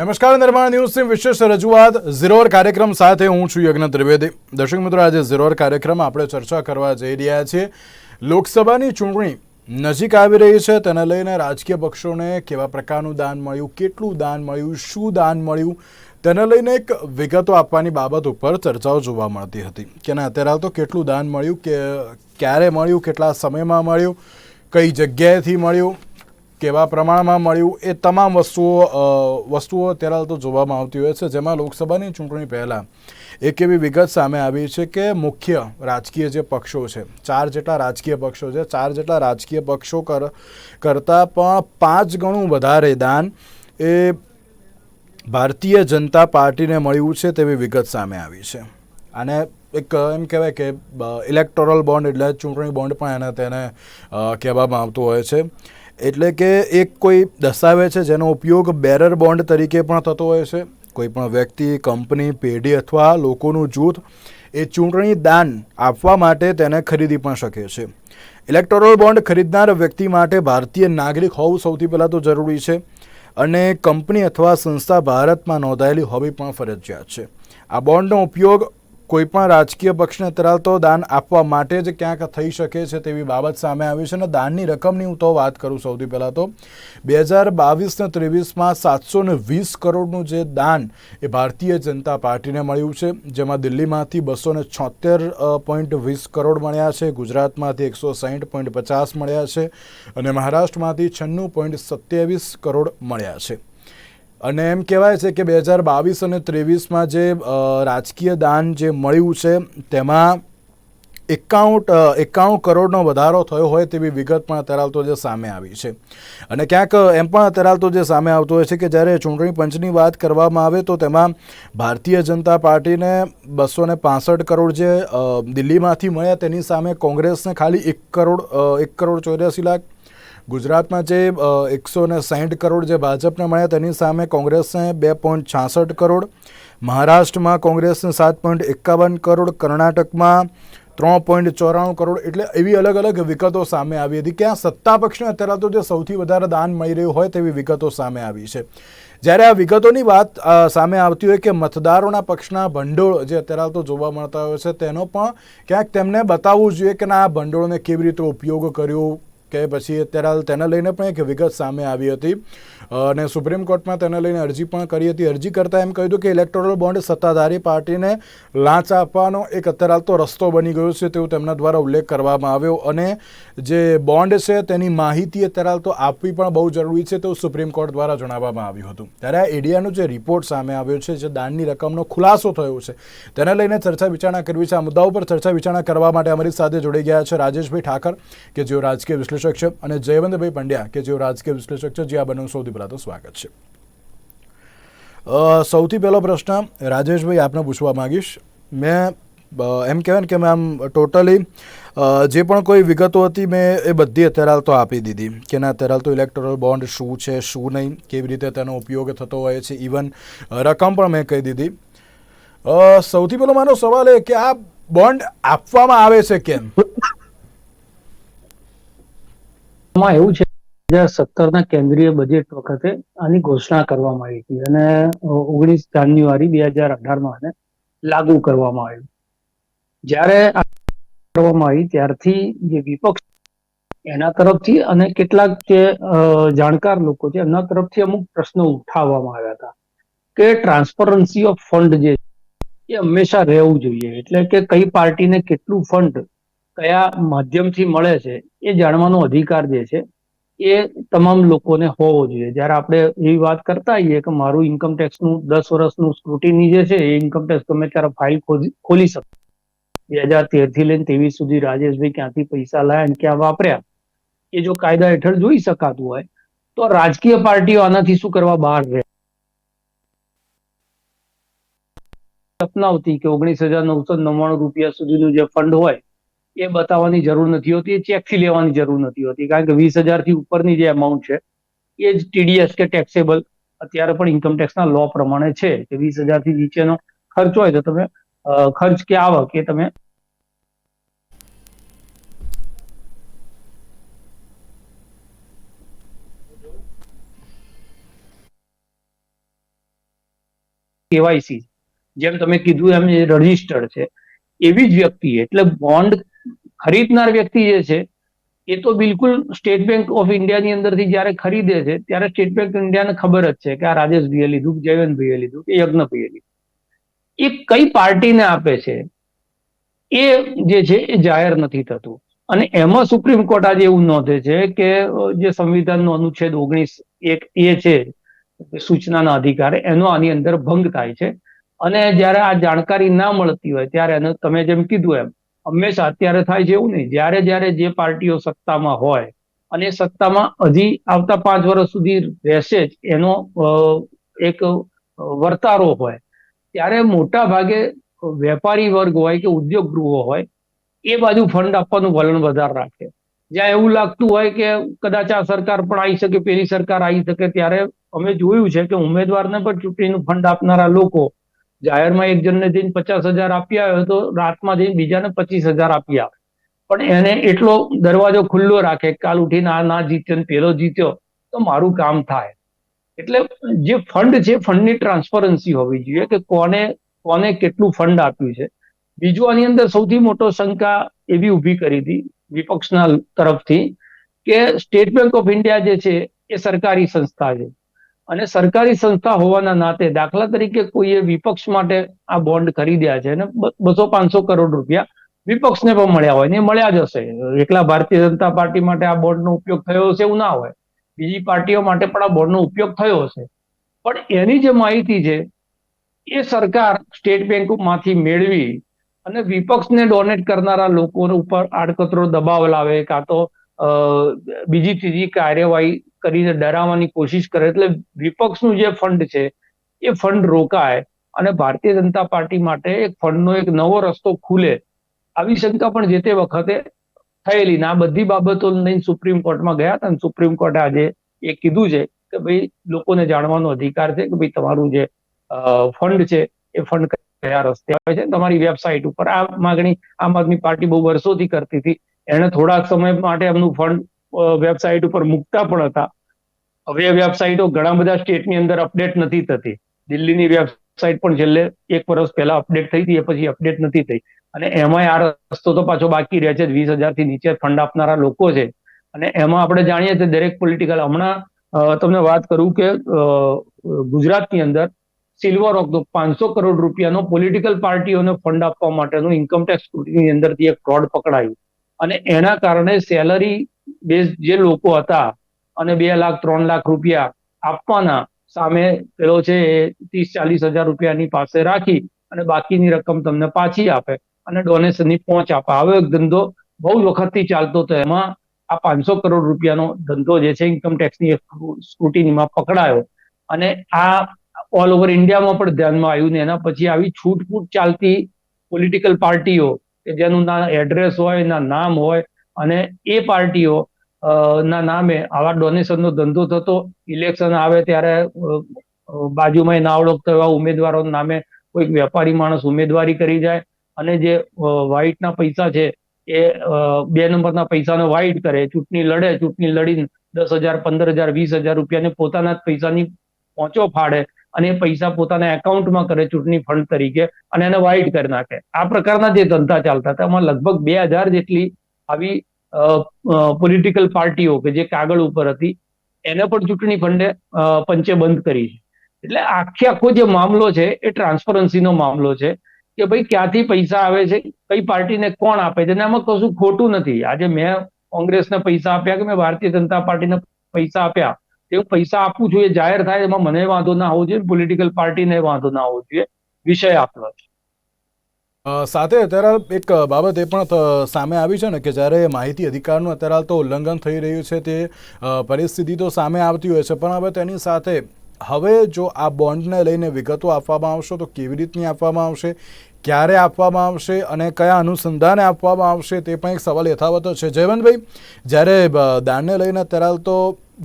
નમસ્કાર, નિર્માણ ન્યૂઝની વિશેષ રજૂઆત. ઝીરોર કાર્યક્રમ સાથે હું છું યજ્ઞ ત્રિવેદી. દર્શક મિત્રો, આજે ઝીરોર કાર્યક્રમ આપણે ચર્ચા કરવા જઈ રહ્યા છીએ. લોકસભાની ચૂંટણી નજીક આવી રહી છે, તેને લઈને રાજકીય પક્ષોને કેવા પ્રકારનું દાન મળ્યું, કેટલું દાન મળ્યું, શું દાન મળ્યું, તેને લઈને એક વિગતો આપવાની બાબત ઉપર ચર્ચાઓ જોવા મળતી હતી. કે ના, અત્યારે હાલ તો કેટલું દાન મળ્યું, કે ક્યારે મળ્યું, કેટલા સમયમાં મળ્યું, કઈ જગ્યાએથી મળ્યું કેવા પ્રમાણમાં મળ્યું એ તમામ વસ્તુઓ વસ્તુઓ અત્યારે તો જોવામાં આવતી હોય છે, જેમાં લોકસભાની ચૂંટણી પહેલાં એક એવી વિગત સામે આવી છે કે મુખ્ય રાજકીય જે પક્ષો છે, ચાર જેટલા રાજકીય પક્ષો છે, ચાર જેટલા રાજકીય પક્ષો કર, કરતાં પણ પાંચ ગણું વધારે દાન એ ભારતીય જનતા પાર્ટીને મળ્યું છે તેવી વિગત સામે આવી છે. અને એક, એમ કહેવાય કે ઇલેક્ટોરલ બોન્ડ એટલે ચૂંટણી બોન્ડ પણ એને, તેને કહેવામાં આવતું હોય છે. એટલે કે એક કોઈ દસ્તાવેજ છે જેનો ઉપયોગ બેરર બોન્ડ તરીકે પણ થતો હોય છે. કોઈ પણ વ્યક્તિ કંપની પેઢી અથવા લોકોનું જૂથ એ ચૂંટણી દાન આપવા માટે તેને ખરીદી પણ શકે છે. ઇલેક્ટોરલ બોન્ડ ખરીદનાર વ્યક્તિ માટે ભારતીય નાગરિક હોવું સૌથી પહેલાં તો જરૂરી છે અને કંપની અથવા સંસ્થા ભારતમાં નોંધાયેલી હોવી પણ ફરજિયાત છે. આ બોન્ડનો ઉપયોગ કોઈપણ રાજકીય પક્ષને ધરાવતો દાન આપવા માટે જ ક્યાંક થઈ શકે છે તેવી બાબત સામે આવી છે અને દાનની રકમની હું તો વાત કરું સૌથી પહેલાં તો. બે હજાર બાવીસને ત્રેવીસમાં સાતસો ને વીસ કરોડનું જે દાન એ ભારતીય જનતા પાર્ટીને મળ્યું છે, જેમાં દિલ્હીમાંથી બસો ને છોતેર પોઈન્ટ વીસ કરોડ મળ્યા છે, ગુજરાતમાંથી એકસો સાહીઠ પોઈન્ટ પચાસ મળ્યા છે અને મહારાષ્ટ્રમાંથી છન્નું પોઈન્ટ સત્યાવીસ કરોડ મળ્યા છે. અને એમ કહેવાય છે કે બે હજાર બાવીસ અને ત્રેવીસમાં જે રાજકીય દાન જે મળ્યું છે, તેમાં એકાઉન્ટ એકાણું કરોડનો વધારો થયો હોય તેવી વિગત પણ અત્યારે હાલ જે સામે આવી છે. અને ક્યાંક એમ પણ અત્યારે હાલ જે સામે આવતું હોય છે કે જ્યારે ચૂંટણી પંચની વાત કરવામાં આવે તો તેમાં ભારતીય જનતા પાર્ટીને બસો ને પાસઠ કરોડ જે દિલ્હીમાંથી મળ્યા તેની સામે કોંગ્રેસને ખાલી એક કરોડ એક કરોડ ચોર્યાસી લાખ ગુજરાતમાં જે એકસો ને સાહીઠ કરોડ જે ભાજપને મળ્યા તેની સામે કોંગ્રેસને બે પોઈન્ટ છાસઠ કરોડ, મહારાષ્ટ્રમાં કોંગ્રેસને સાત પોઈન્ટ એકાવન કરોડ, કર્ણાટકમાં ત્રણ પોઈન્ટ ચોરાણું કરોડ એટલે એવી અલગ અલગ વિગતો સામે આવી હતી. કે આ સત્તા પક્ષને અત્યારે તો જે સૌથી વધારે દાન મળી રહ્યું હોય તેવી વિગતો સામે આવી છે. જ્યારે આ વિગતોની વાત સામે આવતી હોય કે મતદારોના પક્ષના ભંડોળ જે અત્યારે તો જોવા મળતા હોય છે તેનો પણ ક્યાંક તેમને બતાવવું જોઈએ કે ના આ ભંડોળને કેવી રીતે ઉપયોગ કર્યો કે પછી અત્યારે તેને લઈને પણ એક વિગત સામે આવી હતી. અને સુપ્રીમ કોર્ટમાં તેને લઈને અરજી પણ કરી હતી. અરજી કરતાં એમ કહ્યું હતું કે ઇલેક્ટોરલ બોન્ડ સત્તાધારી પાર્ટીને લાંચ આપવાનો એક અત્યારે હાલ તો રસ્તો બની ગયો છે તેવું તેમના દ્વારા ઉલ્લેખ કરવામાં આવ્યો. અને જે બોન્ડ છે તેની માહિતી અત્યારે હાલ તો આપવી પણ બહુ જરૂરી છે તેવું સુપ્રીમ કોર્ટ દ્વારા જણાવવામાં આવ્યું હતું. ત્યારે આ એડિયાનો જે રિપોર્ટ સામે આવ્યો છે, જે દાનની રકમનો ખુલાસો થયો છે, તેને લઈને ચર્ચા વિચારણા કરવી છે. આ મુદ્દા ઉપર ચર્ચા વિચારણા કરવા માટે અમારી સાથે જોડાઈ ગયા છે રાજેશભાઈ ઠાકર, કે જેઓ રાજકીય વિશ્લેષક છે અને જયવંતભાઈ પંડ્યા કે જેઓ રાજકીય વિશ્લેષક છે, જે આ બંને સૌથી પહેલાં તો સ્વાગત છે. સૌથી પહેલો પ્રશ્ન, રાજેશભાઈ, આપને પૂછવા માંગીશ. મેં એમ કહેવાય ને કે મેં આમ ટોટલી જે પણ કોઈ વિગતો હતી મેં એ બધી અત્યારે હાલ તો આપી દીધી. કે ના, અત્યારે હાલ તો ઇલેક્ટોરલ બોન્ડ શું છે, શું નહીં, કેવી રીતે તેનો ઉપયોગ થતો હોય છે ઇવન રકમ પણ મેં કહી દીધી. સૌથી પહેલો મારો સવાલ એ કે આ બોન્ડ આપવામાં આવે છે કેમ? માં એવું છે બે હજાર સત્તરના કેન્દ્રીય બજેટ વખતે આની ઘોષણા કરવામાં આવી હતી અને ઓગણીસ જાન્યુઆરી બે હજાર અઢારમાં આને લાગુ કરવામાં આવ્યું. જ્યારે કરવામાં આવી ત્યારથી જે વિપક્ષ એના તરફથી અને કેટલાક જે જાણકાર લોકો છે એમના તરફથી અમુક પ્રશ્નો ઉઠાવવામાં આવ્યા હતા કે ટ્રાન્સપરન્સી ઓફ ફંડ જે એ હંમેશા રહેવું જોઈએ. એટલે કે કઈ પાર્ટીને કેટલું ફંડ કયા માધ્યમથી મળે છે એ જાણવાનો અધિકાર જે છે એ તમામ લોકોને હોવો જોઈએ. જ્યારે આપણે એવી વાત કરતા હોઈએ કે મારું ઇન્કમ ટેક્સનું દસ વર્ષનું સ્ક્રુટિની જે છે એ ઇન્કમ ટેક્સ ગમે ત્યારે ફાઇલ ખોલી શકે. બે હજાર તેરથી લઈને ત્રેવીસ સુધી રાજેશભાઈ ક્યાંથી પૈસા લાયા અને ક્યાં વાપર્યા એ જો કાયદા હેઠળ જોઈ શકાતું હોય તો રાજકીય પાર્ટીઓ આનાથી શું કરવા બહાર રહે? અપનાવતી કે ઓગણીસ હજાર નવસો નવ્વાણું રૂપિયા સુધીનું જે ફંડ હોય એ બતાવવાની જરૂર નથી હોતી, એ ચેકથી લેવાની જરૂર નથી હોતી, કારણ કે વીસ હજારથી ઉપરની જે અમાઉન્ટ છે, એ જ ટીડીએસ કે ટેક્સેબલ અત્યારે પણ ઇન્કમ ટેક્સના લો પ્રમાણે છે, કે વીસ હજારથી નીચેનો ખર્ચ હોય તો તમે ખર્ચ કે આવક એ તમે કેવાયસી જેમ તમે કીધું એમ રજીસ્ટર્ડ છે, એવી જ વ્યક્તિ, એટલે બોન્ડ ખરીદનાર વ્યક્તિ જે છે, એ તો બિલકુલ સ્ટેટ બેંક ઓફ ઇન્ડિયાની અંદરથી જ્યારે ખરીદે છે, ત્યારે સ્ટેટ બેંક ઓફ ઇન્ડિયાને ખબર જ છે કે આ રાજેશભાઈએ લીધું જયવંતભાઈએ લીધું કે યજ્ઞભાઈએ લીધું એ કઈ પાર્ટીને આપે છે, એ જે છે, એ જાહેર નથી થતું. અને એમાં સુપ્રીમ કોર્ટ આજે એવું નોંધે છે કે જે સંવિધાનનો અનુચ્છેદ ઓગણીસ એક એ છે, સૂચનાના અધિકાર, એનો આની અંદર ભંગ થાય છે. અને જ્યારે આ જાણકારી ના મળતી હોય, ત્યારે એને તમે જેમ કીધું એમ હંમેશા અત્યારે થાય છે એવું નહીં. જ્યારે જ્યારે જે પાર્ટીઓ સત્તામાં હોય અને સત્તામાં હજી આવતા પાંચ વર્ષ સુધી રહેશે જ એનો એક વર્તારો હોય. ત્યારે મોટા ભાગે વેપારી વર્ગ હોય કે ઉદ્યોગ ગૃહો હોય, એ બાજુ ફંડ આપવાનું વલણ વધારે રાખે. જ્યાં એવું લાગતું હોય કે કદાચ આ સરકાર પણ આવી શકે, પેલી સરકાર આવી શકે, ત્યારે અમે જોયું છે કે ઉમેદવારને પણ ચૂંટણીનું ફંડ આપનારા લોકો જાહેરમાં એક જણને જઈને પચાસ હજાર આપી આવ્યો તો રાતમાં જઈને બીજાને પચીસ હજાર આપ્યા પણ એને એટલો દરવાજો ખુલ્લો રાખે કાલ ઉઠીને આ ના જીત્યો પેલો જીત્યો તો મારું કામ થાય. એટલે જે ફંડ છે, ફંડની ટ્રાન્સપરન્સી હોવી જોઈએ કે કોને કોને કેટલું ફંડ આપ્યું છે. બીજું આની અંદર સૌથી મોટો શંકા એવી ઊભી કરી હતી વિપક્ષના તરફથી કે સ્ટેટ બેંક ઓફ ઇન્ડિયા જે છે એ સરકારી સંસ્થા છે. અને સરકારી સંસ્થા હોવાના નાતે દાખલા તરીકે કોઈએ વિપક્ષ માટે આ બોન્ડ ખરીદ્યા છે અને બસો પાંચસો કરોડ રૂપિયા વિપક્ષને પણ મળ્યા હોય ને મળ્યા જ હશે. એકલા ભારતીય જનતા પાર્ટી માટે આ બોન્ડનો ઉપયોગ થયો હશે એવું ના હોય. બીજી પાર્ટીઓ માટે પણ આ બોન્ડનો ઉપયોગ થયો હશે. પણ એની જે માહિતી છે, એ સરકાર સ્ટેટ બેંકમાંથી મેળવી અને વિપક્ષને ડોનેટ કરનારા લોકો ઉપર આડકતરો દબાવ લાવે, કાં તો બીજી ત્રીજી કાર્યવાહી કરીને ડરાવવાની કોશિશ કરે એટલે વિપક્ષનું જે ફંડ છે, એ ફંડ રોકાય અને ભારતીય જનતા પાર્ટી માટે એક ફંડનો એક નવો રસ્તો ખુલે. આવી શંકા પણ જે તે વખતે થયેલી ને બધી બાબતો લઈને સુપ્રીમ કોર્ટમાં ગયા હતા અને સુપ્રીમ કોર્ટે આજે એ કીધું છે કે ભાઈ, લોકોને જાણવાનો અધિકાર છે કે ભાઈ, તમારું જે ફંડ છે, એ ફંડ કયા રસ્તે આવે છે તમારી વેબસાઇટ ઉપર. આ માગણી આમ આદમી પાર્ટી બહુ વર્ષોથી કરતી હતી. એણે થોડાક સમય માટે એમનું ફંડ વેબસાઇટ ઉપર મૂકતા પણ હતા. હવે વેબસાઇટો ઘણા બધા સ્ટેટની અંદર અપડેટ નથી થતી. દિલ્હીની વેબસાઇટ પણ છેલ્લે એક વર્ષ પહેલા અપડેટ થઈ હતી, એ પછી અપડેટ નથી થઈ. અને એમાંય આ રસ્તો તો પાછો બાકી રહે છે, વીસ હજારથી નીચે ફંડ આપનારા લોકો છે. અને એમાં આપણે જાણીએ છીએ દરેક પોલિટિકલ હમણાં તમને વાત કરું કે ગુજરાતની અંદર સિલ્વર ઓફ પાંચસો કરોડ રૂપિયાનો પોલિટિકલ પાર્ટીઓને ફંડ આપવા માટેનું ઇન્કમટેક્સની અંદરથી એક ફ્રોડ પકડાયું. અને એના કારણે સેલરી બેઝ જે લોકો હતા અને બે લાખ, ત્રણ લાખ રૂપિયા આપવાના સામે પેલો છે, એ ત્રીસ, ચાલીસ હજાર રૂપિયાની પાસે રાખી અને બાકીની રકમ તમને પાછી આપે અને ડોનેશનની પહોંચ આપે. એક ધંધો બહુ વખતથી ચાલતો હતો, એમાં આ પાંચસો કરોડ રૂપિયાનો ધંધો જે છે ઇન્કમ ટેક્સની સ્ક્રુટિનીમાં પકડાયો અને આ ઓલ ઓવર ઇન્ડિયામાં પણ ધ્યાનમાં આવ્યું ને એના પછી આવી છૂટફૂટ ચાલતી પોલિટિકલ પાર્ટીઓ કે જેનું ના એડ્રેસ હોય ના નામ હોય અને એ પાર્ટીઓ ના નામે આવા ડોનેશનનો ધંધો થતો ઇલેક્શન આવે ત્યારે બાજુમાં ના ઓળખતો એવા ઉમેદવારોના નામે કોઈક વેપારી માણસ ઉમેદવારી કરી જાય અને જે વ્હાઈટના પૈસા છે એ બે નંબરના પૈસાનો વ્હાઈટ કરે, ચૂંટણી લડે, ચૂંટણી લડીને દસ હજાર, પંદર હજાર, વીસ હજાર રૂપિયાને પોતાના જ પૈસાની પહોંચો ફાડે અને એ પૈસા પોતાના એકાઉન્ટમાં કરે ચૂંટણી ફંડ તરીકે અને એને વ્હાઈટ કરી નાખે. આ પ્રકારના જે ધંધા ચાલતા હતા, એમાં લગભગ બે હજાર જેટલી આવી પોલિટિકલ પાર્ટીઓ કે જે કાગળ ઉપર હતી, એને પણ ચૂંટણી ફંડે પંચે બંધ કરી છે. એટલે આખે આખો જે મામલો છે એ ટ્રાન્સપરન્સીનો મામલો છે કે ભાઈ ક્યાંથી પૈસા આવે છે, કઈ પાર્ટીને કોણ આપે છે, અને આમાં કશું ખોટું નથી. આજે મેં કોંગ્રેસને પૈસા આપ્યા કે મેં ભારતીય જનતા પાર્ટીને પૈસા આપ્યા એવું પૈસા આપવું જોઈએ જાહેર થાય એમાં મને વાંધો ના હોવો જોઈએ પોલિટિકલ પાર્ટીને વાંધો ના હોવો જોઈએ, વિષય આપનો છે. સાથે અત્યારે એક બાબત એ પણ સામે આવી છે ને કે જ્યારે માહિતી અધિકારનું અત્યારે તો ઉલ્લંઘન થઈ રહ્યું છે તે પરિસ્થિતિ તો સામે આવતી હોય છે, પણ હવે તેની સાથે હવે જો આ બોન્ડને લઈને વિગતો આપવામાં આવશે તો કેવી રીતની આપવામાં આવશે, ક્યારે આપવામાં આવશે અને કયા અનુસંધાને આપવામાં આવશે તે પણ એક સવાલ યથાવત છે. જયવંતભાઈ, જ્યારે દાનને લઈને અત્યારે તો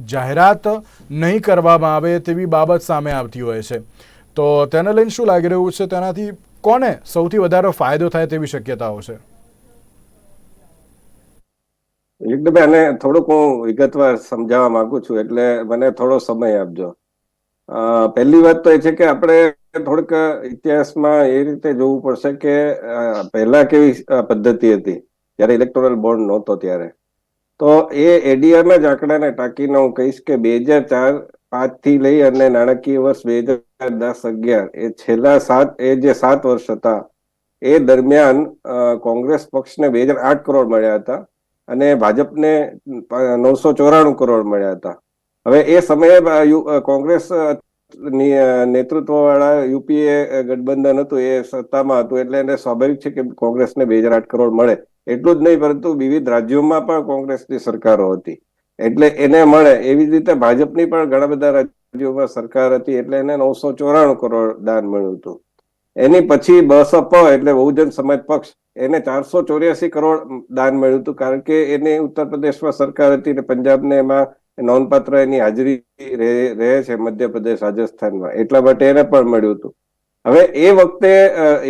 જાહેરાત નહીં કરવામાં આવે તેવી બાબત સામે આવતી હોય છે, તો તેને લઈને શું લાગી રહ્યું છે? તેનાથી કોને સૌથી વધારે ફાયદો થાય તેવી શક્યતાઓ છે? એકદમ આને થોડુંક હું વિગતવાર સમજાવવા માંગુ છું, એટલે મને થોડો સમય આપજો. પહેલી વાત તો એ છે કે આપણે થોડુંક ઇતિહાસમાં એ રીતે જોવું પડશે કે પહેલા કેવી પદ્ધતિ હતી, જ્યારે ઇલેક્ટોરલ બોન્ડ નહોતો ત્યારે. તો એ એડીઆરના જ આંકડાને ટાંકીને હું કહીશ કે બે હજાર ચાર થી લઈ અને નાણાકીય વર્ષ બે હજાર દસ અગિયાર. એ છેલ્લા સાત એ જે સાત વર્ષ હતા એ દરમિયાન કોંગ્રેસ પક્ષને બે હજાર આઠ કરોડ મળ્યા હતા અને ભાજપને નવસો ચોરાણું કરોડ મળ્યા હતા. હવે એ સમયે કોંગ્રેસ અ, નેતૃત્વ વાળા યુપીએ ગઠબંધન હતું એ સત્તામાં હતું એટલે એને સ્વાભાવિક છે કે કોંગ્રેસને બે હજાર આઠ કરોડ મળે. એટલું જ નહીં પરંતુ વિવિધ રાજ્યોમાં પણ કોંગ્રેસની સરકારો હતી. એટલે એને મળે. એવી રીતે ભાજપની પણ ઘણા બધા રાજ્યોમાં સરકાર હતી એટલે એને નવસો ચોરાણું કરોડ દાન મળ્યું હતું. એની પછી બસપ એટલે બહુજન સમાજ પક્ષ, એને ચારસો ચોર્યાસી કરોડ દાન મળ્યું હતું કારણ કે એને ઉત્તર પ્રદેશમાં સરકાર હતી ને પંજાબને એમાં નોંધપાત્ર એની હાજરી રહે છે મધ્યપ્રદેશ, રાજસ્થાનમાં. એટલા માટે એને પણ મળ્યું હતું. હવે એ વખતે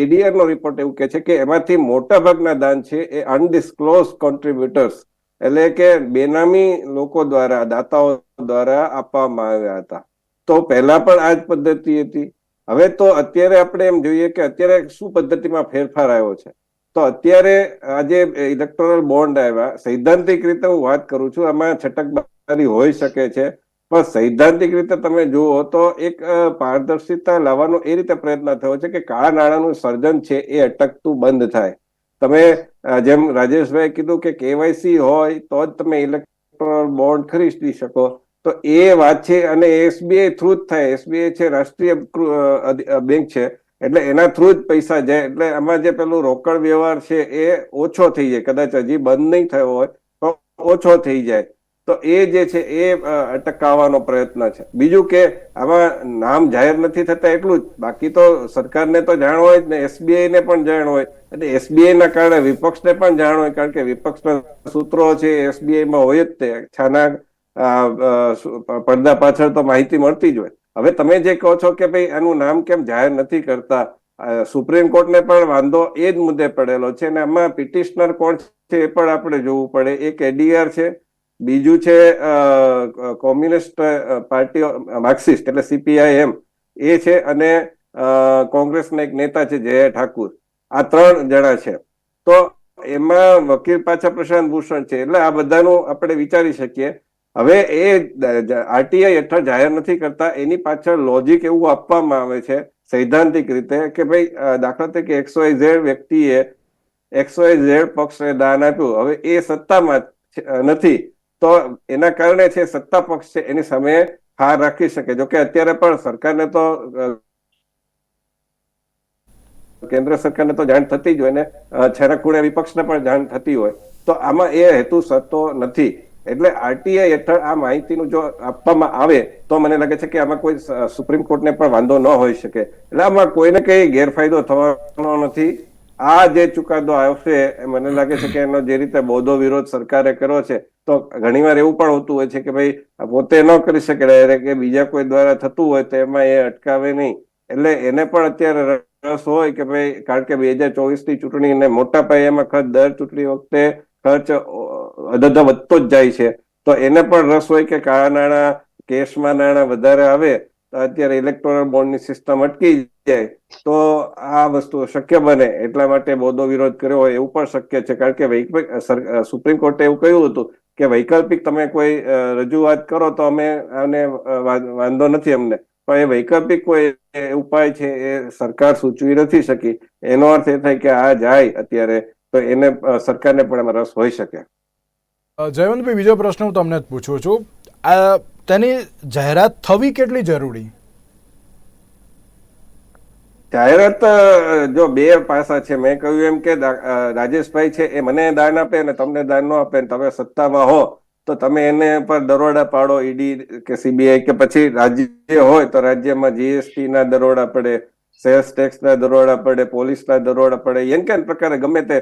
એડીઆર નો રિપોર્ટ એવું કે છે કે એમાંથી મોટા ભાગના દાન છે એ અનડિસ્ક્લોઝ કોન્ટ્રીબ્યુટર્સ એટલે કે બેનામી લોકો દ્વારા, દાતાઓ દ્વારા આપવામાં આવ્યા હતા. તો પહેલા પણ આ જ પદ્ધતિ હતી. હવે તો અત્યારે આપણે એમ જોઈએ કે અત્યારે શું પદ્ધતિમાં ફેરફાર આવ્યો છે? તો અત્યારે આજે ઇલેક્ટોરલ બોન્ડ આવ્યા. સૈદ્ધાંતિક રીતે હું વાત કરું છું, આમાં છટકબારી હોઈ શકે છે. પણ સૈદ્ધાંતિક રીતે તમે જુઓ તો એક પારદર્શિતા લાવવાનો એ રીતે પ્રયત્ન થયો છે કે કાળા નાણાંનું સર્જન છે એ અટકતું બંધ થાય. તમે જેમ રાજેશભાઈ કીધું કે કેવાયસી હોય તો જ તમે ઇલેક્ટ્રોનલ બોન્ડ ખરીદી શકો. તો એ વાત છે અને એસબીઆઈ થ્રુ જ થાય. એસબીઆઈ છે રાષ્ટ્રીય બેંક છે. એટલે એના થ્રુ જ પૈસા જાય. એટલે આમાં જે પેલું રોકડ વ્યવહાર છે એ ઓછો થઈ જાય. કદાચ હજી બંધ નહીં થયો હોય તો ઓછો થઈ જાય. તો એ જે છે એ અટકાવવાનો પ્રયત્ન છે. બીજું કે આમાં નામ જાહેર નથી થતા એટલું જ. બાકી તો સરકારને તો જાણ હોય જ ને એસબીઆઈ ને પણ જાણ હોય. એટલે એસબીઆઈ ના કારણે વિપક્ષને પણ જાણ હોય, કારણ કે વિપક્ષના સૂત્રો છે એસબીઆઈ માં હોય જ તે. છાના પડદા પાછળ તો માહિતી મળતી જ હોય. હવે તમે જે કહો છો કે ભાઈ આનું નામ કેમ જાહેર નથી કરતા સુપ્રીમ કોર્ટને પણ વાંધો એ જ મુદ્દે પડેલો છે અને આમાં પિટિશનર કોણ છે એ પણ આપણે જોવું પડે. એક એડીઆર છે બીજું છે કોમ્યુનિસ્ટ પાર્ટી માર્ક્સિસ્ટ એટલે સીપીઆઈ એમ એ છે અને કોંગ્રેસના એક નેતા છે જયા ઠાકુર. આ ત્રણ જણા છે. તો એમાં વકીલ પાછા પ્રશાંત ભૂષણ છે. એટલે આ બધાનું આપણે વિચારી શકીએ. હવે એ આરટીઆઈ હેઠળ જાહેર નથી કરતા. એની પાછળ લોજિક એવું આપવામાં આવે છે, સૈદ્ધાંતિક રીતે, કે ભાઈ દાખલા તરીકે એકસો ઝેડ વ્યક્તિએ એકસો ઝેડ પક્ષને દાન આપ્યું. હવે એ સત્તામાં નથી. તો એના કારણે છે સત્તા પક્ષ છે એની સામે હાર રાખી શકે. જો કે અત્યારે પણ સરકારને તો કેન્દ્ર સરકારને તો જાણ થતી જ હોય ને છેરાકુડે વિપક્ષને પણ જાણ થતી હોય. તો આમાં એ હેતુ સતો નથી. એટલે આરટીઆઈ હેઠળ આ માહિતીનું જો આપવામાં આવે, તો મને લાગે છે કે આમાં કોઈ સુપ્રીમ કોર્ટને પણ વાંધો ન હોઈ શકે. એટલે આમાં કોઈને કઈ ગેરફાયદો થવાનો નથી. આ જે ચુકાદો આવશે મને લાગે છે કે એનો જે રીતે બોધો વિરોધ સરકારે કર્યો છે, તો ઘણીવાર એવું પણ હોતું હોય છે કે ભાઈ પોતે ન કરી શકે, ડાયરેક્ટ કે બીજા કોઈ દ્વારા થતું હોય તો એમાં એ અટકાવે નહીં. એટલે એને પણ અત્યારે રસ હોય કે ભાઈ, કારણ કે બે હજાર ચોવીસની ચૂંટણીને મોટા પાયામાં ખર્ચ, દર ચૂંટણી વખતે ખર્ચ અધધ વધતો જ જાય છે. તો એને પણ રસ હોય કે કાળા નાણાં, કેશમાં નાણાં વધારે આવે અત્યારે ઇલેક્ટોરલ બોન્ડની સિસ્ટમ અટકી જાય તો આ વસ્તુ શક્ય બને. એટલા માટે બોધો વિરોધ કર્યો હોય એવું પણ શક્ય છે. કારણ કે સુપ્રીમ કોર્ટે એવું કહ્યું હતું કે વૈકલ્પિક તમે કોઈ રજૂઆત કરો તો અમે આને વાંધો નથી અમને. પણ એ વૈકલ્પિક કોઈ ઉપાય છે એ સરકાર સૂચવી નથી શકી. એનો અર્થ એ થાય કે આ જાય અત્યારે તો એને સરકારને પણ રસ હોઈ શકે. જયવંતભાઈ, બીજો પ્રશ્ન હું તમને જ પૂછું છું. આ તેની જાહેરાત થવી કેટલી જરૂરી? જાહેરાત જો બે પાસા છે, મેં કહ્યું એમ કે રાજેશભાઈ છે, એ મને દાન આપે અને તમને દાન ન આપે ને તમે સત્તામાં હો, તો તમે એને પર દરોડા પાડો, ઈડી કે સીબીઆઈ કે પછી રાજ્ય હોય તો રાજ્યમાં જીએસટી ના દરોડા પડે, સેલ્સ ટેક્સ ના દરોડા પડે પોલીસ ના દરોડા પડે, એમ કે પ્રકારે ગમે તે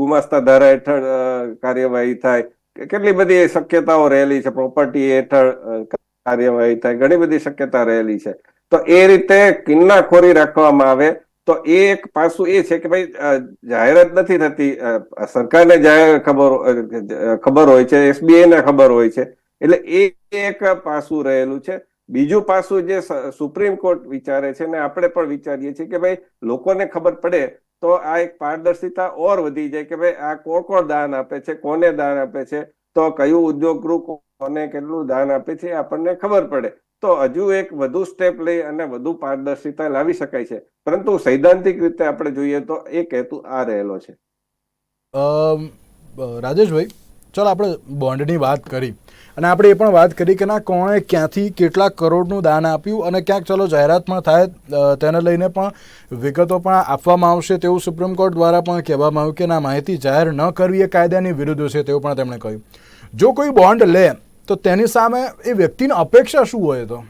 ગુમાસ્તા ધારા હેઠળ કાર્યવાહી થાય. કેટલી બધી શક્યતાઓ રહેલી છે? પ્રોપર્ટી હેઠળ કાર્યવાહી થાય, ઘણી બધી શક્યતા રહેલી છે. તો એ રીતે કિન્નાખોરી રાખવામાં આવે તો એ એક પાસું એ છે કે ભાઈ જાહેરાત નથી થતી. સરકારને જાહેર ખબર ખબર હોય છે એસબીઆઈ ને ખબર હોય છે. એટલે એ એક પાસું રહેલું છે. બીજું પાસું જે સુપ્રીમ કોર્ટ વિચારે છે ને આપણે પણ વિચારીએ છીએ કે ભાઈ, લોકોને ખબર પડે તો આ એક પારદર્શિતા ઓર વધી જાય કે ભાઈ આ કોણ કોણ દાન આપે છે, કોને દાન આપે છે, તો કયું ઉદ્યોગ ગૃહ કોને કેટલું દાન આપે છે આપણને ખબર પડે. તો હજુ એક વધુ સ્ટેપ લઈ અને વધુ પારદર્શિતા લાવી શકાય છે. પરંતુ સૈદ્ધાંતિક રીતે આપણે જોઈએ તો એક હેતુ આ રહેલો છે. રાજેશભાઈ, ચાલો આપણે બોન્ડની વાત કરી. અને આપણે એ પણ વાત કરી કે ના કોણે ક્યાંથી કેટલા કરોડનું દાન આપ્યું અને ક્યાંક ચાલો જાહેરાતમાં થાય તેને લઈને પણ વિગતો પણ આપવામાં આવશે તેવું સુપ્રીમ કોર્ટ દ્વારા પણ કહેવામાં આવ્યું કે ના માહિતી જાહેર ન કરવી એ કાયદાની વિરુદ્ધ છે તેવું પણ તેમણે કહ્યું. જો કોઈ બોન્ડ લે, તો તેની સામે એ વ્યક્તિની અપેક્ષા શું હોય તો?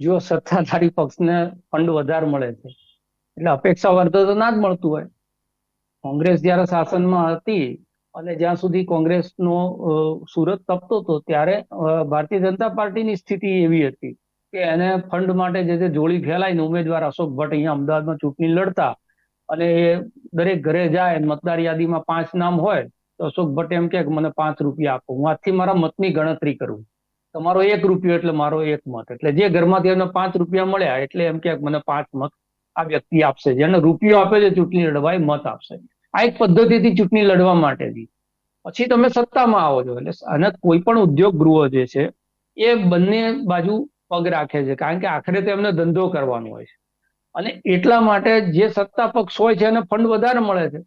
જો સત્તાધારી પક્ષને ફંડ વધારે મળે છે, એટલે અપેક્ષા વર્ધન તો ના જ મળતું હોય. કોંગ્રેસ જ્યારે શાસનમાં હતી અને જ્યાં સુધી કોંગ્રેસનો સુરત તપતો હતો, ત્યારે ભારતીય જનતા પાર્ટીની સ્થિતિ એવી હતી કે એને ફંડ માટે જે તે જોડી ફેલાઈને ઉમેદવાર અશોક ભટ્ટ અહીંયા અમદાવાદમાં ચૂંટણી લડતા અને એ દરેક ઘરે જાય મતદાર યાદીમાં પાંચ નામ હોય, તો અશોક ભટ્ટ એમ કે મને પાંચ રૂપિયા આપો, હું આજથી મારા મતની ગણતરી કરું. તમારો એક રૂપિયો એટલે મારો એક મત. એટલે જે ઘરમાંથી એમને પાંચ રૂપિયા મળ્યા, એટલે એમ કે મને પાંચ મત આ વ્યક્તિ આપશે. જેને રૂપિયો આપે છે ચૂંટણી લડવા એ મત આપશે. આ એક પદ્ધતિથી ચૂંટણી લડવા માટેની. પછી તમે સત્તામાં આવો છો. એટલે અને કોઈ પણ ઉદ્યોગ ગૃહ જે છે, એ બંને બાજુ પગ રાખે છે. કારણ કે આખરે તો ધંધો કરવાનો હોય છે. અને એટલા માટે જે સત્તા પક્ષ હોય છે એને ફંડ વધારે મળે છે.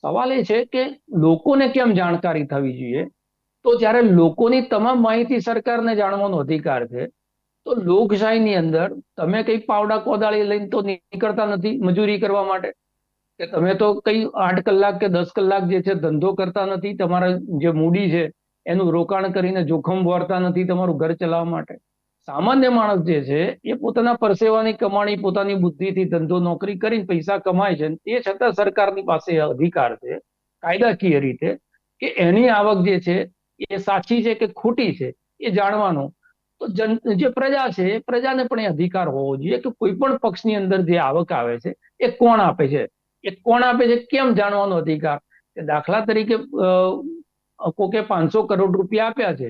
સવાલ એ છે કે લોકોને કેમ જાણકારી થવી જોઈએ? તો જ્યારે લોકોની તમામ માહિતી સરકારને જાણવાનો અધિકાર છે, તો લોકશાહીની અંદર તમે કઈ પાવડા કોદાળી લઈને તો નીકળતા નથી મજૂરી કરવા માટે? કે તમે તો કઈ આઠ કલાક કે દસ કલાક જે છે ધંધો કરતા નથી, તમારા જે મૂડી છે એનું રોકાણ કરીને જોખમ વાળતા નથી તમારું ઘર ચલાવવા માટે. સામાન્ય માણસ જે છે, એ પોતાના પરસેવાની કમાણી, પોતાની બુદ્ધિથી ધંધો નોકરી કરીને પૈસા કમાય છે તે છતાં સરકારની પાસે અધિકાર છે, કાયદાકીય રીતે, કે એની આવક જે છે એ સાચી છે કે ખોટી છે એ જાણવાનો. તો જન, જે પ્રજા છે, પ્રજાને પણ એ અધિકાર હોવો જોઈએ કે કોઈ પણ પક્ષની અંદર જે આવક આવે છે એ કોણ આપે છે? એ કોણ આપે છે? કેમ જાણવાનો અધિકાર? કે દાખલા તરીકે કોકે પાંચસો કરોડ રૂપિયા આપ્યા છે.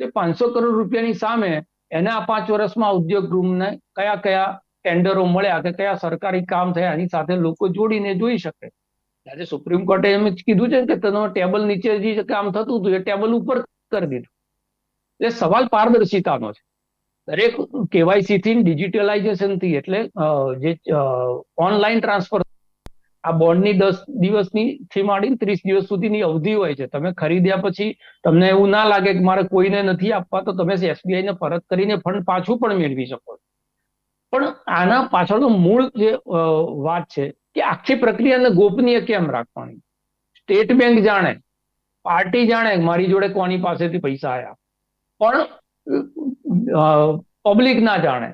તો પાંચસો કરોડ રૂપિયાની સામે એને પાંચ વર્ષમાં ઉદ્યોગ ગૃહને કયા કયા ટેન્ડરો મળ્યા કે કયા સરકારી કામ થયા, એની સાથે લોકો જોડીને જોઈ શકે. આજે સુપ્રીમ કોર્ટે એમ કીધું છે કે તેનો ટેબલ નીચે જે કામ થતું હતું એ ટેબલ ઉપર કરી દીધું. એટલે સવાલ પારદર્શિતાનો છે. દરેક કેવાયસી થી ડિજિટલાઇઝેશનથી એટલે જે ઓનલાઈન ટ્રાન્સફર આ બોન્ડની દસ દિવસની થી માંડીને ત્રીસ દિવસ સુધીની અવધિ હોય છે. તમે ખરીદ્યા પછી તમને એવું ના લાગે કે મારે કોઈને નથી આપવા, તો તમે એસબીઆઈ ને પરત કરીને ફંડ પાછું પણ મેળવી શકો પણ આના પાછળનો મૂળ જે વાત છે કે આખી પ્રક્રિયાને ગોપનીય કેમ રાખવાની? સ્ટેટ બેંક જાણે, પાર્ટી જાણે મારી જોડે કોની પાસેથી પૈસા આવ્યા પણ પબ્લિક ના જાણે.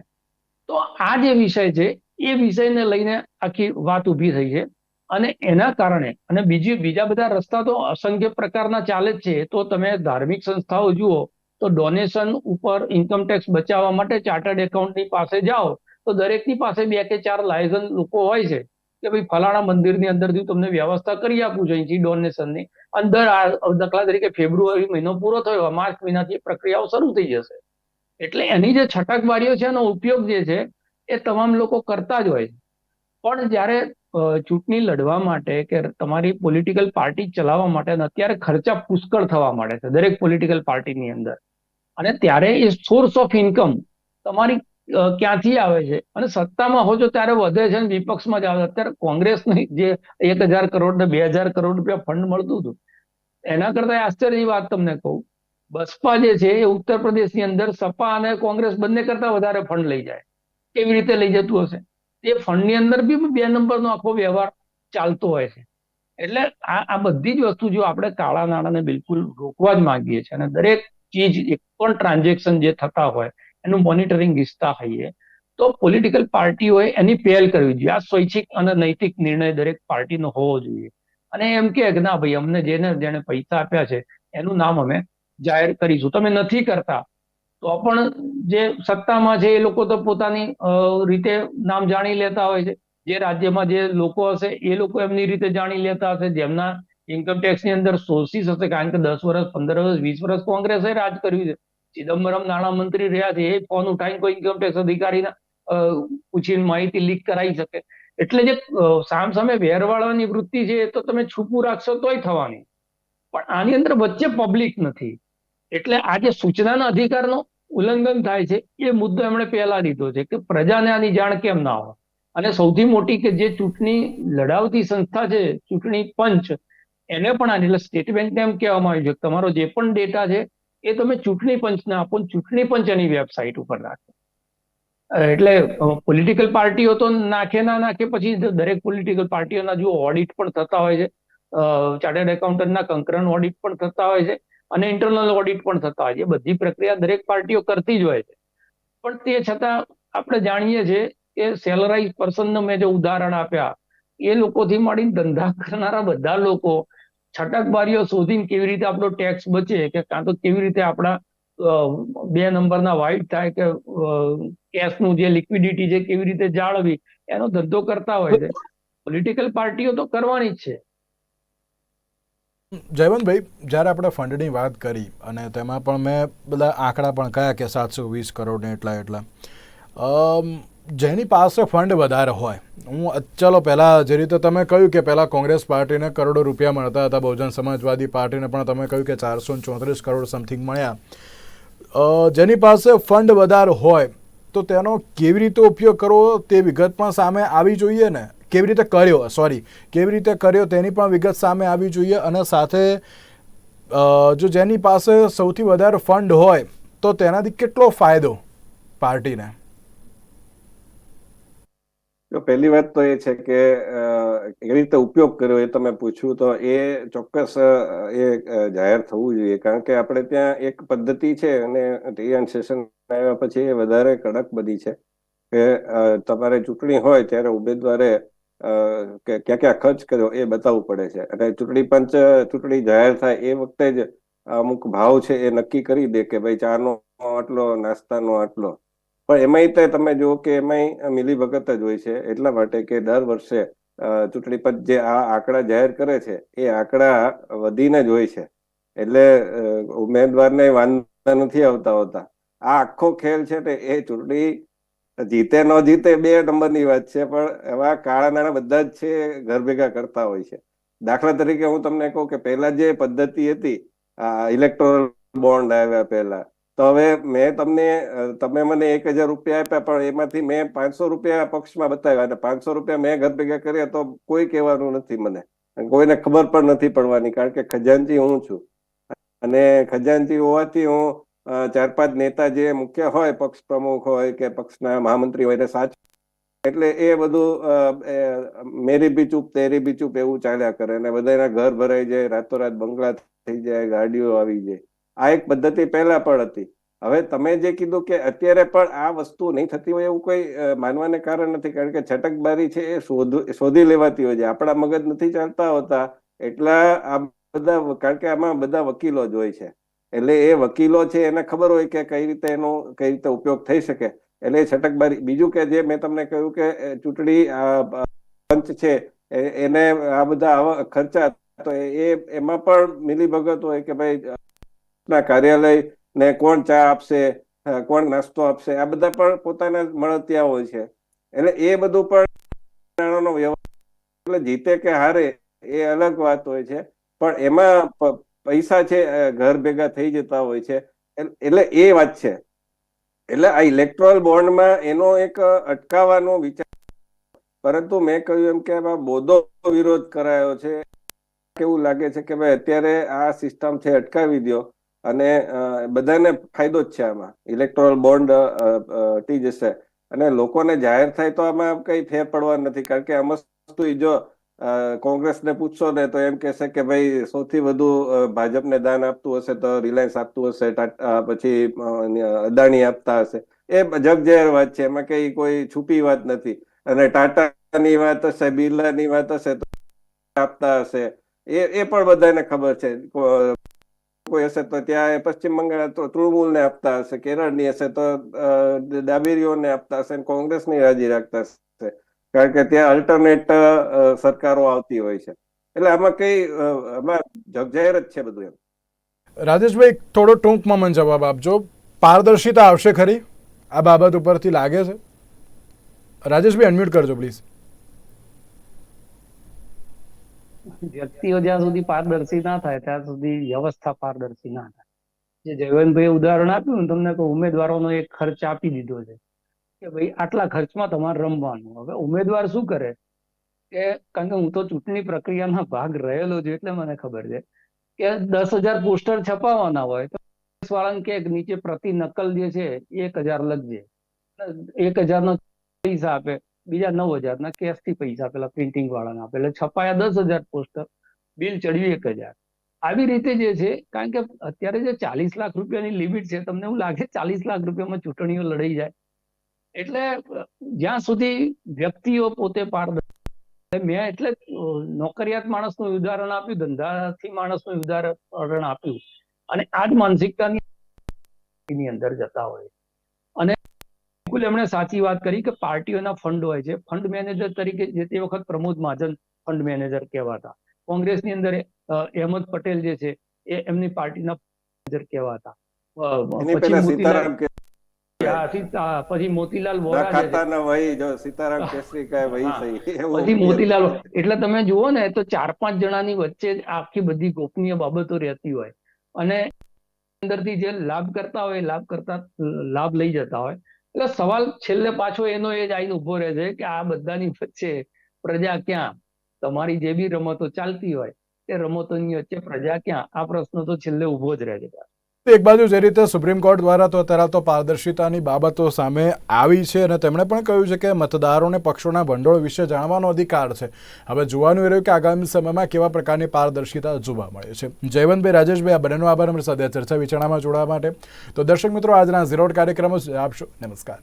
તો આ જે વિષય છે, એ વિષયને લઈને આખી વાત ઊભી થઈ છે. અને એના કારણે અને બીજી બીજા બધા રસ્તા તો અસંખ્ય પ્રકારના ચાલે જ છે. તો તમે ધાર્મિક સંસ્થાઓ જુઓ, તો ડોનેશન ઉપર ઇન્કમ ટેક્સ બચાવવા માટે ચાર્ટર્ડ એકાઉન્ટની પાસે જાઓ, તો દરેકની પાસે બે કે ચાર લાયઝન લોકો હોય છે કે ભાઈ ફલાણા મંદિરની અંદરથી તમને વ્યવસ્થા કરી આપું છું અહીંથી ડોનેશનની અંદર આ દાખલા તરીકે ફેબ્રુઆરી મહિનો પૂરો થયો માર્ચ મહિનાથી પ્રક્રિયાઓ શરૂ થઈ જશે. એટલે એની જે છટકબારીઓ છે એનો ઉપયોગ જે છે એ તમામ લોકો કરતા જ હોય છે. પણ જ્યારે ચૂંટણી લડવા માટે કે તમારી પોલિટિકલ પાર્ટી ચલાવવા માટે અત્યારે ખર્ચા પુષ્કળ થવા માંડે છે દરેક પોલિટિકલ પાર્ટીની અંદર. અને ત્યારે એ સોર્સ ઓફ ઇન્કમ તમારી ક્યાંથી આવે છે? અને સત્તામાં હો ત્યારે વધે છે અને વિપક્ષમાં જ આવે. અત્યારે કોંગ્રેસની જે એક હજાર કરોડ ને બે હજાર કરોડ રૂપિયા ફંડ મળતું હતું. એના કરતા આશ્ચર્યની વાત તમને કહું. બસપા જે છે એ ઉત્તર પ્રદેશની અંદર સપા અને કોંગ્રેસ બંને કરતા વધારે ફંડ લઈ જાય. કેવી રીતે લઈ જતું હશે? એ ફંડની અંદર બી બે નંબરનો આખો વ્યવહાર ચાલતો હોય છે. એટલે આ આ બધી જ વસ્તુ જો આપણે કાળા નાણાંને બિલકુલ રોકવા જ માંગીએ છીએ અને દરેક ચીજ એક પણ ટ્રાન્ઝેક્શન જે થતા હોય એનું મોનિટરિંગ ઈચ્છતા હોઈએ, તો પોલિટિકલ પાર્ટીઓએ એની પહેલ કરવી જોઈએ. આ સ્વૈચ્છિક અને નૈતિક નિર્ણય દરેક પાર્ટીનો હોવો જોઈએ. અને એમ કે ના ભાઈ, અમને જેને જેને પૈસા આપ્યા છે, એનું નામ અમે જાહેર કરીશું. તમે નથી કરતા. તો પણ જે સત્તામાં છે એ લોકો તો પોતાની રીતે નામ જાણી લેતા હોય છે. જે રાજ્યમાં જે લોકો હશે એ લોકો એમની રીતે જાણી લેતા હશે. જેમના ઇન્કમટેક્સની અંદર સોર્સિસ હશે, કારણ કે દસ વર્ષ, પંદર વર્ષ, વીસ વર્ષ કોંગ્રેસે રાજ કર્યું છે. ચિદમ્બરમ નાણામંત્રી રહ્યા છે, એ ફોન ઉઠાવીને કોઈ ઇન્કમ ટેક્સ અધિકારીના પૂછીને માહિતી લીક કરાવી શકે. એટલે જે સામ સામે વેરવાળવાની વૃત્તિ છે એ તો તમે છૂપું રાખશો તોય થવાની. પણ આની અંદર વચ્ચે પબ્લિક નથી. એટલે આ જે સૂચનાના અધિકારનો ઉલ્લંઘન થાય છે, એ મુદ્દો એમણે પહેલા લીધો છે કે પ્રજાને આની જાણ કેમ ના હોય. અને સૌથી મોટી કે જે ચૂંટણી લડાવતી સંસ્થા છે, ચૂંટણી પંચ, એને પણ આની એટલે સ્ટેટ બેંકને એમ કહેવામાં આવ્યું છે કે તમારો જે પણ ડેટા છે, એ તમે ચૂંટણી પંચને આપો ચૂંટણી પંચ એની વેબસાઇટ ઉપર રાખો. એટલે પોલિટિકલ પાર્ટીઓ તો નાખે ના નાખે પછી દરેક પોલિટિકલ પાર્ટીઓના જો ઓડિટ પણ થતા હોય છે. ચાર્ટર્ડ એકાઉન્ટન્ટના કંકરણ ઓડિટ પણ થતા હોય છે. અને ઇન્ટરનલ ઓડિટ પણ થતા હોય છે. બધી પ્રક્રિયા દરેક પાર્ટીઓ કરતી જ હોય છે. પણ તે છતાં આપણે જાણીએ છીએ કે સેલરાઇઝ પર્સનને મેં જે ઉદાહરણ આપ્યા, એ લોકોથી માંડીને ધંધા કરનારા બધા લોકો છટકબારીઓ શોધીને કેવી રીતે આપણો ટેક્સ બચે કે કાં તો કેવી રીતે આપણા બે નંબરના વાઇટ થાય કે કેશનું જે લિક્વિડિટી છે કેવી રીતે જાળવી, એનો ધંધો કરતા હોય છે. પોલિટિકલ પાર્ટીઓ તો કરવાની જ છે. જયવંતભાઈ, જ્યારે આપણે ફંડની વાત કરી અને તેમાં પણ મેં બધા આંકડા પણ કયા કે સાતસો વીસ કરોડને એટલા એટલા જેની પાસે ફંડ વધારે હોય, હું ચલો પહેલાં જે રીતે તમે કહ્યું કે પહેલાં કોંગ્રેસ પાર્ટીને કરોડો રૂપિયા મળતા હતા, બહુજન સમાજવાદી પાર્ટીને પણ તમે કહ્યું કે ચારસો ચોત્રીસ કરોડ સમથિંગ મળ્યા જેની પાસે ફંડ વધારે હોય, તો તેનો કેવી રીતે ઉપયોગ કરવો તે વિગત પણ સામે આવી જોઈએ ને? કેવી રીતે કર્યો સોરી કેવી રીતે કર્યો તેની પણ વિગત સામે આવી જોઈએ અને સાથે જો જેની પાસે સૌથી વધારે ફંડ હોય, તો તેનાથી કેટલો ફાયદો પાર્ટીને? જો પહેલી વાત તો એ છે કે કેવી રીતે ઉપયોગ કર્યો એ તમે પૂછ્યું, તો એ ચોક્કસ એ જાહેર થવું જોઈએ, કારણ કે આપણે ત્યાં એક પદ્ધતિ છે અને ટીએન સેશન આવ્યા પછી એ વધારે કડક બધી છે કે તમારે ચૂંટણી હોય ત્યારે ઉમેદવારે કે ક્યાં ક્યાં ખર્ચ કર્યો એ બતાવવું પડે છે. અને ચૂંટણી પંચ, ચૂંટણી જાહેર થાય એ વખતે જ અમુક ભાવ છે એ નક્કી કરી દે કે ભાઈ ચાનો આટલો, નાસ્તાનો આટલો. પણ એમાંય તે તમે જુઓ કે એમાંય મિલીભગત જ હોય છે. એટલા માટે કે દર વર્ષે ચૂંટણી પંચ જે આ આંકડા જાહેર કરે છે એ આંકડા વધીને જ હોય છે. એટલે ઉમેદવારને વાંધા નથી આવતા હોતા. આ આખો ખેલ છે ને એ ચૂંટણી જીતે ન જીતે બે નંબરની વાત છે, પણ એવા કાળા નાણા બધા જ છે, ઘર ભેગા કરતા હોય છે. દાખલા તરીકે હું તમને કહું કે પહેલા જે પદ્ધતિ હતી ઇલેક્ટોરલ બોન્ડ આવ્યા પહેલા, તો હવે મેં તમને, તમે મને એક હજાર રૂપિયા આપ્યા, પણ એમાંથી મેં પાંચસો રૂપિયા પક્ષમાં બતાવ્યા અને પાંચસો રૂપિયા મેં ઘર ભેગા કર્યા તો કોઈ કહેવાનું નથી મને. કોઈને ખબર પણ નથી પડવાની, કારણ કે ખજાનચી હું છું. અને ખજાનચી હોવાથી હું ચાર પાંચ નેતા જે મુખ્ય હોય, પક્ષ પ્રમુખ હોય કે પક્ષના મહામંત્રી હોય એને એટલે એ બધું મેરી બી ચૂપ, તેરી બી ચૂપ એવું ચાલ્યા કરે. અને બધાના ઘર ભરાઈ જાય, રાતોરાત બંગલા થઈ જાય, ગાડીઓ આવી જાય. આ એક પદ્ધતિ પહેલા પણ હતી. હવે તમે જે કીધું કે અત્યારે પણ આ વસ્તુ નહીં થતી હોય એવું કોઈ માનવાને કારણ નથી. કારણ કે છટકબારી છે એ શોધ, શોધી લેવાતી હોય છે. આપણા મગજ નથી ચાલતા હોતા. એટલા આ બધા, કારણ કે આમાં બધા વકીલો જ હોય છે. એટલે એ વકીલો છે, એને ખબર હોય કે કઈ રીતે એનો, કઈ રીતે ઉપયોગ થઈ શકે. એટલે છટકબારી. બીજું કે જે મેં તમને કહ્યું કે ચૂંટણી પંચ છે એને આ બધા ખર્ચા તો એ એમાં પણ મિલીભગત હોય કે ભાઈ ના કાર્યાલય ને કોણ ચા આપશે કોણ નાસ્તો આપશે, આ બધા પણ પોતાના મળતિયા હોય છે. એટલે એ બધું પણ વ્યવહાર, એટલે જીતે કે હારે એ અલગ વાત હોય છે. પણ એમાં પૈસા છે ઘર ભેગા થઈ જતા હોય છે. એટલે એ વાત છે. એટલે આ ઇલેક્ટ્રોલ બોન્ડમાં એનો એક અટકાવવાનો વિચાર પરંતુ મેં કહ્યું એમ કે બોધો વિરોધ કરાયો છે. કેવું લાગે છે કે ભાઈ અત્યારે આ સિસ્ટમ છે અટકાવી દ્યો અને બધાને ફાયદો જ છે આમાં. ઇલેક્ટ્રોલ બોન્ડ હટી જશે. અને લોકોને જાહેર થાય તો આમાં કઈ ફેર પડવા નથી. કારણ કે આમાં વસ્તુ જો કોંગ્રેસને પૂછશો ને તો એમ કહેશે કે ભાઈ, સૌથી વધુ ભાજપને દાન આપતું હશે તો રિલાયન્સ આપતું હશે પછી અદાણી આપતા હશે. એ જગજેર વાત છે, એમાં કઈ કોઈ છુપી વાત નથી. અને ટાટાની વાત હશે, બિરલાની વાત હશે તો આપતા હશે. એ એ પણ બધાને ખબર છે. કોઈ હશે તો ત્યાં પશ્ચિમ બંગાળ તૃણમૂલને આપતા હશે, કેરળની હશે તો ડાબેરીઓને આપતા હશે કોંગ્રેસની રાજી રાખતા હશે. કારણ કે ત્યાં અલ્ટરનેટ સરકારો આવતી હોય છે. એટલે આમાં કઈ આમાં જગજાહેર જ છે બધું એમ. રાજેશભાઈ થોડો ટૂંકમાં મને જવાબ આપજો. પારદર્શિતા આવશે ખરી? આ બાબત ઉપરથી લાગે છે? રાજેશભાઈ અનમ્યુટ કરજો પ્લીઝ વ્યક્તિઓ જ્યાં સુધી પારદર્શી ના થાય ત્યાં સુધી વ્યવસ્થા પારદર્શી ના થાય. જે જયવંતભાઈ ઉદાહરણ આપ્યું ને તમને કે ઉમેદવારોનો એક ખર્ચ આપી દીધો છે. કે ભાઈ આટલા ખર્ચમાં તમારે રમવાનું. હવે ઉમેદવાર શું કરે? કે કારણ કે હું તો ચૂંટણી પ્રક્રિયાના ભાગ રહેલો છું એટલે મને ખબર છે કે દસ હજાર પોસ્ટર છપાવવાના હોય તો વાળાને કે નીચે પ્રતિ નકલ જે છે એક હજાર લખજે. એક હજાર નો પૈસા આપે, બીજા નવ હજાર ના કેશથી પૈસા પેલા પ્રિન્ટિંગ વાળાને આપે. એટલે છપાયા દસ હજાર પોસ્ટર, બિલ ચડ્યું એક હજાર. આવી રીતે જે છે, કારણ કે અત્યારે જે ચાલીસ લાખ રૂપિયાની લિમિટ છે, તમને એવું લાગે ચાલીસ લાખ રૂપિયામાં ચૂંટણીઓ લડાઈ જાય? એટલે જ્યાં સુધી વ્યક્તિઓ પોતે પારદર્શક મેં એટલે નોકરિયાત માણસનું ઉદાહરણ આપ્યું ધંધાથી માણસનું ઉદાહરણ આપ્યું. અને આ જ માનસિકતાની અંદર જતા હોય. અને બિલકુલ એમણે સાચી વાત કરી કે પાર્ટીઓના ફંડ હોય છે. ફંડ મેનેજર તરીકે જે તે વખત પ્રમોદ મહાજન ફંડ મેનેજર કહેવાતા. કોંગ્રેસની અંદર અહેમદ પટેલ જે છે એ એમની પાર્ટીના મેનેજર કહેવાતા. પછી મોતીલાલ પછી મોતીલાલ એટલે તમે જુઓ ને તો ચાર પાંચ જણાની વચ્ચે આખી બધી ગોપનીય બાબતો રહેતી હોય. અને અંદરથી જે લાભ કરતા હોય લાભ કરતા લાભ લઈ જતા હોય. એટલે સવાલ છેલ્લે પાછો એનો એ જ આઈને ઊભો રહે છે કે આ બધાની વચ્ચે પ્રજા ક્યાં? તમારી જે બી રમતો ચાલતી હોય એ રમતોની વચ્ચે પ્રજા ક્યાં? આ પ્રશ્ન તો છેલ્લે ઊભો જ રહે છે. એક બાજુ જે રીતે સુપ્રીમ કોર્ટ દ્વારા તો અત્યારે તો પારદર્શિતાની બાબતો સામે આવી છે અને તેમણે પણ કહ્યું છે કે મતદારોને પક્ષોના ભંડોળ વિશે જાણવાનો અધિકાર છે. હવે જોવાનું એ રહ્યું કે આગામી સમયમાં કેવા પ્રકારની પારદર્શિતા જોવા મળે છે. જયવંતભાઈ, રાજેશભાઈ, આ બંનેનો આભાર. અમારી સાથે ચર્ચા વિચારણામાં જોડાવા માટે. તો દર્શક મિત્રો, આજના ઝીરોડ કાર્યક્રમ આપશો નમસ્કાર.